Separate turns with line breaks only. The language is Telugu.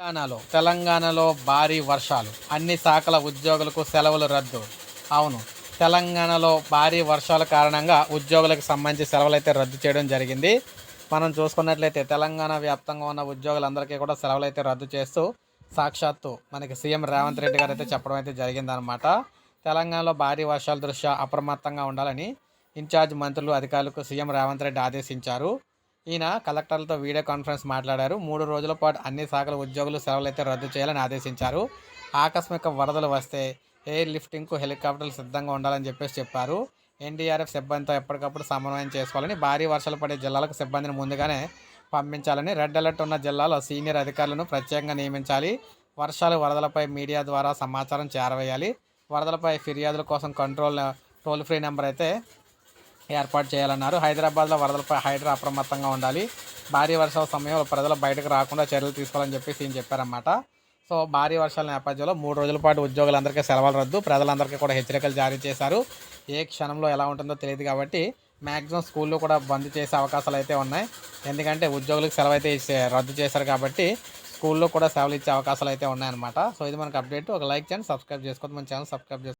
తెలంగాణలో తెలంగాణలో భారీ వర్షాలు. అన్ని శాఖల ఉద్యోగులకు సెలవులు రద్దు. అవును తెలంగాణలో భారీ వర్షాల కారణంగా ఉద్యోగులకు సంబంధించి సెలవులు అయితే రద్దు చేయడం జరిగింది. మనం చూసుకున్నట్లయితే తెలంగాణ వ్యాప్తంగా ఉన్న ఉద్యోగులందరికీ కూడా సెలవులు అయితే రద్దు చేస్తూ సాక్షాత్తు మనకి సీఎం రేవంత్ రెడ్డి గారు అయితే చెప్పడం అయితే జరిగిందనమాట తెలంగాణలో భారీ వర్షాల దృష్ట్యా అప్రమత్తంగా ఉండాలని ఇన్ఛార్జ్ మంత్రులు అధికారులకు సీఎం రేవంత్ రెడ్డి ఆదేశించారు. ఈయన కలెక్టర్లతో వీడియో కాన్ఫరెన్స్ మాట్లాడారు. మూడు రోజుల పాటు అన్ని శాఖల ఉద్యోగులు సెలవులు అయితే రద్దు చేయాలని ఆదేశించారు. ఆకస్మిక వరదలు వస్తే ఎయిర్ లిఫ్టింగ్కు హెలికాప్టర్లు సిద్ధంగా ఉండాలని చెప్పేసి చెప్పారు. ఎన్డీఆర్ఎఫ్ సిబ్బందితో ఎప్పటికప్పుడు సమన్వయం చేసుకోవాలని భారీ వర్షాలు పడే జిల్లాలకు సిబ్బందిని ముందుగానే పంపించాలని రెడ్ అలర్ట్ ఉన్న జిల్లాలో సీనియర్ అధికారులను ప్రత్యేకంగా నియమించాలి. వర్షాలు వరదలపై మీడియా ద్వారా సమాచారం చేరవేయాలి. వరదలపై ఫిర్యాదుల కోసం కంట్రోల్ టోల్ ఫ్రీ నెంబర్ అయితే ఏర్పాటు చేయాలన్నారు. హైదరాబాద్లో వరదలపై హైడ్రా అప్రమత్తంగా ఉండాలి. భారీ వర్షాల సమయంలో ప్రజలు బయటకు రాకుండా చర్యలు తీసుకోవాలని చెప్పేసి ఈయన చెప్పారన్నమాట. సో భారీ వర్షాల నేపథ్యంలో మూడు రోజుల పాటు ఉద్యోగులందరికీ సెలవులు రద్దు ప్రజలందరికీ కూడా హెచ్చరికలు జారీ చేశారు. ఏ క్షణంలో ఎలా ఉంటుందో తెలియదు కాబట్టి మ్యాక్సిమం స్కూల్లో కూడా బంద్ చేసే అవకాశాలు అయితే ఉన్నాయి. ఎందుకంటే ఉద్యోగులకు సెలవు అయితే రద్దు చేశారు కాబట్టి స్కూల్లో కూడా సెలవులు ఇచ్చే అవకాశాలు అయితే ఉన్నాయన్నమాట. సో ఇది మనకు అప్డేట్. ఒక లైక్ చేయండి సబ్స్క్రైబ్ చేసుకోవద్దు. మన ఛానల్ సబ్స్క్రైబ్ చేసుకోండి